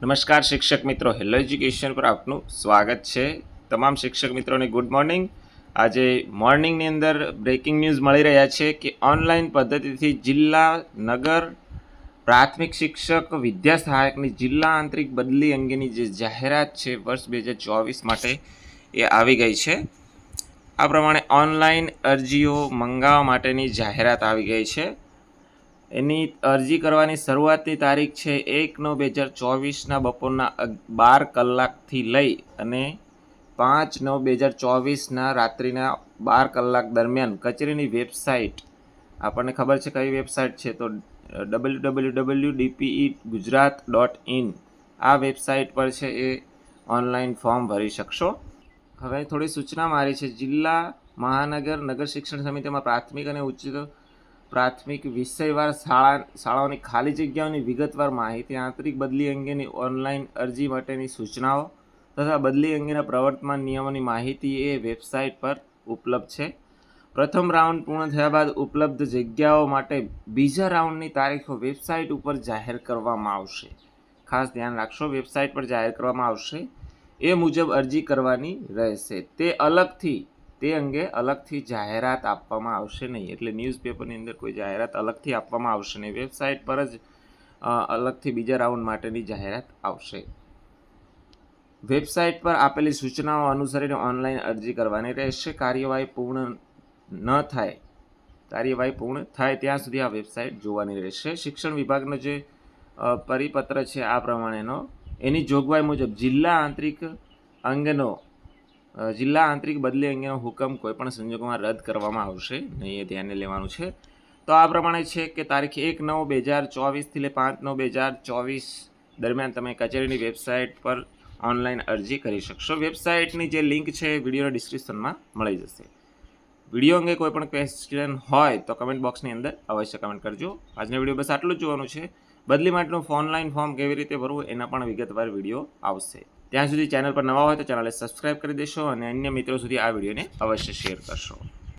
નમસ્કાર શિક્ષક મિત્રો. હેલો એજ્યુકેશન પર આપનું સ્વાગત છે. તમામ શિક્ષક મિત્રોને ગુડ મોર્નિંગ આજે મોર્નિંગની અંદર બ્રેકિંગ ન્યૂઝ મળી રહ્યા છે કે ઓનલાઈન પદ્ધતિથી જિલ્લા નગર પ્રાથમિક શિક્ષક વિદ્યા સહાયકની જિલ્લા આંતરિક બદલી અંગેની જે જાહેરાત છે વર્ષ બે હજાર ચોવીસ માટે એ આવી ગઈ છે. આ પ્રમાણે ઓનલાઈન અરજીઓ મંગાવવા માટેની જાહેરાત આવી ગઈ છે. એની અરજી કરવાની શરૂઆતની તારીખ છે એક નવ બે હજાર ચોવીસના બપોરના બાર કલાકથી લઈ અને પાંચ નવ બે હજાર ચોવીસના રાત્રિના બાર કલાક દરમિયાન કચેરીની વેબસાઇટ આપણને ખબર છે કઈ વેબસાઇટ છે તો W W W D P E Gujarat dot in આ વેબસાઇટ પર છે એ ઓનલાઈન ફોર્મ ભરી શકશો. હવે થોડી સૂચના મારી છે. જિલ્લા મહાનગર નગર શિક્ષણ સમિતિમાં પ્રાથમિક અને ઉચ્ચતર પ્રાથમિક વિષયવાર શાળા શાળાઓની ખાલી જગ્યાઓની વિગતવાર માહિતી, આંતરિક બદલી અંગેની ઓનલાઈન અરજી માટેની સૂચનાઓ તથા બદલી અંગેના પ્રવર્તમાન નિયમોની માહિતી એ વેબસાઇટ પર ઉપલબ્ધ છે. પ્રથમ રાઉન્ડ પૂર્ણ થયા બાદ ઉપલબ્ધ જગ્યાઓ માટે બીજા રાઉન્ડની તારીખો વેબસાઇટ ઉપર જાહેર કરવામાં આવશે. ખાસ ધ્યાન રાખશો, વેબસાઇટ પર જાહેર કરવામાં આવશે. એ મુજબ અરજી કરવાની રહેશે. તે અલગથી તે અંગે અલગથી જાહેરાત આપવામાં આવશે નહીં. એટલે ન્યૂઝપેપરની અંદર કોઈ જાહેરાત અલગથી આપવામાં આવશે નહીં. વેબસાઇટ પર જ અલગથી બીજા રાઉન્ડ માટેની જાહેરાત આવશે. વેબસાઇટ પર આપેલી સૂચનાઓ અનુસરીને ઓનલાઈન અરજી કરવાની રહેશે. કાર્યવાહી પૂર્ણ ન થાય, કાર્યવાહી પૂર્ણ થાય ત્યાં સુધી આ વેબસાઇટ જોવાની રહેશે. શિક્ષણ વિભાગનો જે પરિપત્ર છે આ પ્રમાણેનો, એની જોગવાઈ મુજબ જિલ્લા આંતરિક અંગનો જિલ્લા આંતરિક બદલી અંગેનો હુકમ કોઈપણ સંજોગોમાં રદ કરવામાં આવશે, નહીં એ ધ્યાને લેવાનું છે. તો આ પ્રમાણે છે કે તારીખ એક નવ બે હજાર ચોવીસથી લે પાંચ નવ બે હજાર ચોવીસ દરમિયાન તમે કચેરીની વેબસાઇટ પર ઓનલાઈન અરજી કરી શકશો. વેબસાઇટની જે લિંક છે એ વિડીયોના ડિસ્ક્રિપ્શનમાં મળી જશે. વીડિયો અંગે કોઈ પણ ક્વેશ્ચન હોય તો કમેન્ટ બોક્સની અંદર અવશ્ય કમેન્ટ કરજો. આજનો વીડિયો બસ આટલું જ જોવાનું છે. બદલી માટેનું ઓનલાઈન ફોર્મ કેવી રીતે ભરવું એના પણ વિગતવાર વીડિયો આવશે. ત્યાં સુધી ચેનલ પર નવા હોય તો ચેનલને સબસ્ક્રાઇબ કરી દેશો અને અન્ય મિત્રો સુધી આ વિડીયોને અવશ્ય શેર કરશો.